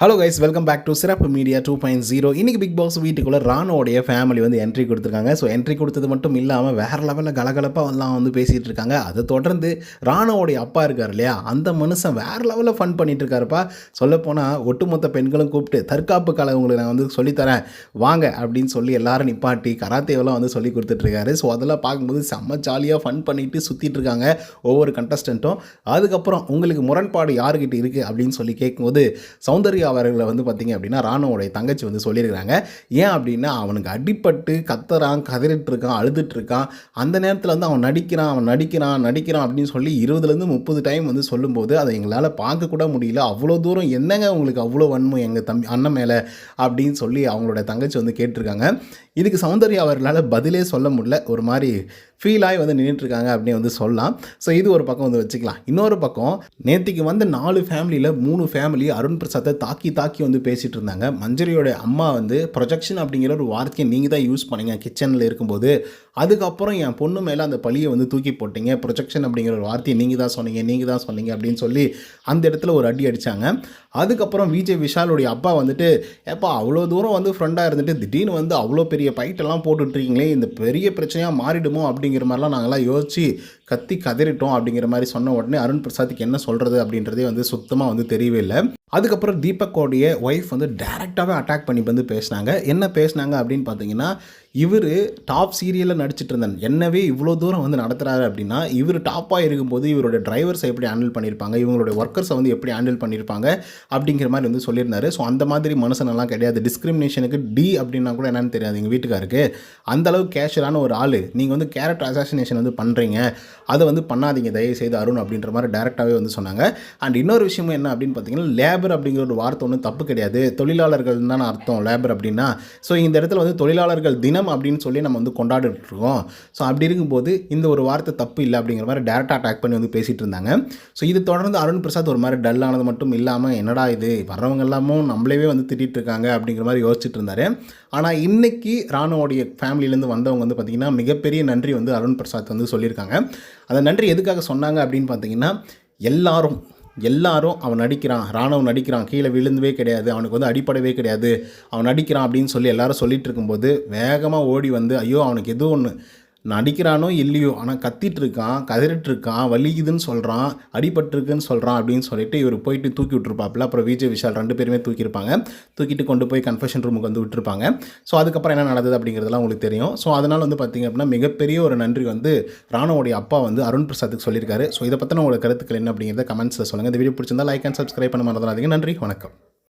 Hello guys welcome back to சிறப்பு media two point zero இன்றைக்கி Bigg Boss வீட்டுக்குள்ளே ராணுவோடைய ஃபேமிலி வந்து என்ட்ரி கொடுத்துருக்காங்க. ஸோ என்ட்ரி கொடுத்தது மட்டும் இல்லாமல் வேறு லெவலில் கலகலப்பாக எல்லாம் வந்து பேசிகிட்டு இருக்காங்க. அதை தொடர்ந்து ராணுவோடைய அப்பா இருக்கார் இல்லையா? அந்த மனுஷன் வேறு லெவலில் ஃபன் பண்ணிட்டு இருக்காருப்பா. சொல்லப்போனால் ஒட்டுமொத்த பெண்களும் கூப்பிட்டு தற்காப்பு கலை உங்களுக்கு நான் வந்து சொல்லித்தரேன். வாங்க அப்படின்னு சொல்லி எல்லாரும் நிப்பாட்டி கராத்தேவெல்லாம் வந்து சொல்லி கொடுத்துட்ருக்காரு ஸோ அதெல்லாம் பார்க்கும்போது செம்ம ஜாலியாக ஃபன் பண்ணிட்டு சுற்றிட்டு இருக்காங்க ஒவ்வொரு கண்டஸ்டண்ட்டும் அதுக்கப்புறம் உங்களுக்கு முரண்பாடு யாருக்கிட்ட இருக்குது அப்படின்னு சொல்லி கேட்கும்போது சௌந்தர்யா அவர்களை வந்து பார்த்திங்க அப்படின்னா ராணுவோடைய தங்கச்சி வந்து சொல்லியிருக்கிறாங்க. ஏன் அப்படின்னா அவனுக்கு அடிப்பட்டு கத்துறான் கதறிட்டுருக்கான் இருக்கான் அந்த நேரத்தில் வந்து அவன் நடிக்கிறான் அவன் நடிக்கிறான் நடிக்கிறான் அப்படின்னு சொல்லி இருபதுலேருந்து முப்பது டைம் வந்து சொல்லும்போது அதை எங்களால் பார்க்கக்கூட முடியல. அவ்வளோ தூரம் என்னங்க உங்களுக்கு அவ்வளோ வன்மம் எங்கள் தம்பி அண்ணன் மேலே அப்படின்னு சொல்லி அவங்களோட தங்கச்சி வந்து கேட்டிருக்காங்க. இதுக்கு சௌந்தர்யா அவர்களால் பதிலே சொல்ல முடியல. ஒரு மாதிரி ஃபீலாகி வந்து நின்றுட்டுருக்காங்க அப்படின்னு வந்து சொல்லலாம். ஸோ இது ஒரு பக்கம் வந்து வச்சுக்கலாம். இன்னொரு பக்கம் நேற்றுக்கு வந்து நாலு ஃபேமிலியில் மூணு ஃபேமிலி அருண் பிரசாத்தை தாக்கி தாக்கி வந்து பேசிகிட்டு இருந்தாங்க மஞ்சரியோட அம்மா வந்து ப்ரொஜெக்ஷன் அப்படிங்கிற ஒரு வார்த்தையை நீங்கள் தான் யூஸ் பண்ணீங்க கிச்சனில் இருக்கும்போது. அதுக்கப்புறம் என் பொண்ணு மேலே அந்த பழியை வந்து தூக்கி போட்டீங்க. ப்ரொஜெக்ஷன் அப்படிங்கிற ஒரு வார்த்தையை நீங்கள் தான் சொன்னீங்க நீங்கள் தான் சொன்னீங்க அப்படின்னு சொல்லி அந்த இடத்துல ஒரு அடி அடித்தாங்க அதுக்கப்புறம் விஜய் விஷாலுடைய அப்பா வந்துட்டு ஏப்பா அவ்வளோ தூரம் வந்து ஃப்ரெண்டாக இருந்துட்டு திடீர்னு வந்து அவ்வளோ பெரிய பைட்டெல்லாம் போட்டுட்ருக்கீங்களே இந்த பெரிய பிரச்சனையாக மாறிடுமோ அப்படிங்கிற மாதிரிலாம் நாங்கள்லாம் யோசித்து கத்தி கதறிட்டோம் அப்படிங்கிற மாதிரி சொன்ன உடனே அருண் பிரசாத்துக்கு என்ன சொல்கிறது அப்படின்றதே வந்து சுத்தமாக வந்து தெரியவே இல்லை. அதுக்கப்புறம் தீபக்கோடைய ஒய்ஃப் வந்து டேரெக்டாகவே அட்டாக் பண்ணி வந்து பேசினாங்க. என்ன பேசினாங்க அப்படின்னு பார்த்தீங்கன்னா இவர் டாப் சீரியலில் நடிச்சிட்டு இருந்தேன் என்னவே இவ்வளோ தூரம் வந்து நடத்துகிறாரு அப்படின்னா இவர் டாப்பாக இருக்கும்போது இவரோட டிரைவர்ஸை எப்படி ஹேண்டில் பண்ணியிருப்பாங்க இவங்களுடைய ஒர்க்கர்ஸை வந்து எப்படி ஹேண்டில் பண்ணியிருப்பாங்க அப்படிங்கிற மாதிரி வந்து சொல்லியிருந்தாரு. ஸோ அந்த மாதிரி மனுஷனெல்லாம் கிடையாது. டிஸ்கிரிமினேஷனுக்கு டி அப்படின்னா கூட என்னன்னு தெரியாது எங்கள் வீட்டுக்காருக்கு. அந்தளவுக்கு கேஷுவலான ஒரு ஆள். நீங்கள் வந்து கேரக்டர் அசாசினேஷன் வந்து பண்ணுறீங்க அதை வந்து பண்ணாதீங்க. தயவு செய்து அருண் அப்படின்ற மாதிரி டேரெக்டாகவே வந்து சொன்னாங்க. அண்ட் இன்னொரு விஷயமும் என்ன அப்படின்னு பார்த்தீங்கன்னா லேபர் அப்படிங்கிற ஒரு வார்த்தை ஒன்றும் தப்பு கிடையாது. தொழிலாளர்கள் தான் அர்த்தம் லேபர் அப்படின்னா. ஸோ இந்த இடத்துல வந்து தொழிலாளர்கள் தினம் அப்படின்னு சொல்லி நம்ம வந்து கொண்டாடிட்டு இருக்கோம் ஸோ அப்படி இருக்கும்போது இந்த ஒரு வார்த்தை தப்பு இல்லை அப்படிங்கிற மாதிரி டேரெக்டாக அட்டாக் பண்ணி வந்து பேசிகிட்டு இருந்தாங்க. ஸோ இது தொடர்ந்து அருண் பிரசாத் ஒரு மாதிரி டல்லானது மட்டும் இல்லாமல் என்னடா இது? வர்றவங்க எல்லாமும் நம்மளே வந்து திட்டிகிட்டு இருக்காங்க அப்படிங்கிற மாதிரி யோசிச்சுட்டு இருந்தார். ஆனால் இன்றைக்கி ராணுவோடைய ஃபேமிலியிலேருந்து வந்தவங்க வந்து பார்த்திங்கன்னா மிகப்பெரிய நன்றி வந்து அருண் பிரசாத் வந்து சொல்லியிருக்காங்க. அந்த நன்றி எதுக்காக சொன்னாங்க அப்படின்னு பார்த்தீங்கன்னா எல்லாரும் எல்லாரும் அவன் நடிக்கிறான் ராணுவம் நடிக்கிறான் கீழே விழுந்தவே கிடையாது அவனுக்கு வந்து அடிப்படவே கிடையாது. அவன் நடிக்கிறான் அப்படின்னு சொல்லி எல்லாரும் சொல்லிட்டு இருக்கும்போது வேகமாக ஓடி வந்து ஐயோ அவனுக்கு எதுவும் ஒன்று நடிக்கிறானோ இல்லையோ ஆனால் கத்திட்டு இருக்கான் கதறிட்டு இருக்கான் வலிக்குதுன்னு சொல்கிறான் அடிபட்டிருக்குன்னு சொல்கிறான் அப்படின்னு சொல்லிட்டு இவர் போயிட்டு தூக்கி விட்டுருப்பாப்புல. அப்புறம் விஜய் விஷால் ரெண்டு பேருமே தூக்கியிருப்பாங்க. தூக்கிட்டு கொண்டு போய் கன்ஃபெஷன் ரூமுக்கு வந்து விட்டுருப்பாங்க. ஸோ அதுக்கப்புறம் என்ன நடந்தது அப்படிங்கிறதுலாம் உங்களுக்கு தெரியும். ஸோ அதனால் வந்து பார்த்திங்க அப்படின்னா மிகப்பெரிய ஒரு நன்றி வந்து ராணுவோடைய அப்பா வந்து அருண் பிரசாத்துக்கு சொல்லியிருக்காரு. ஸோ இதை பற்றின உங்களோட கருத்துக்கள் என்ன அப்படிங்கிறத கமெண்ட்ஸில் சொல்லுங்கள் இந்த வீடியோ பிடிச்சிருந்தா லைக் அண்ட் சப்ஸ்கிரைப் பண்ண மறந்துடாதீங்க. நன்றி வணக்கம்.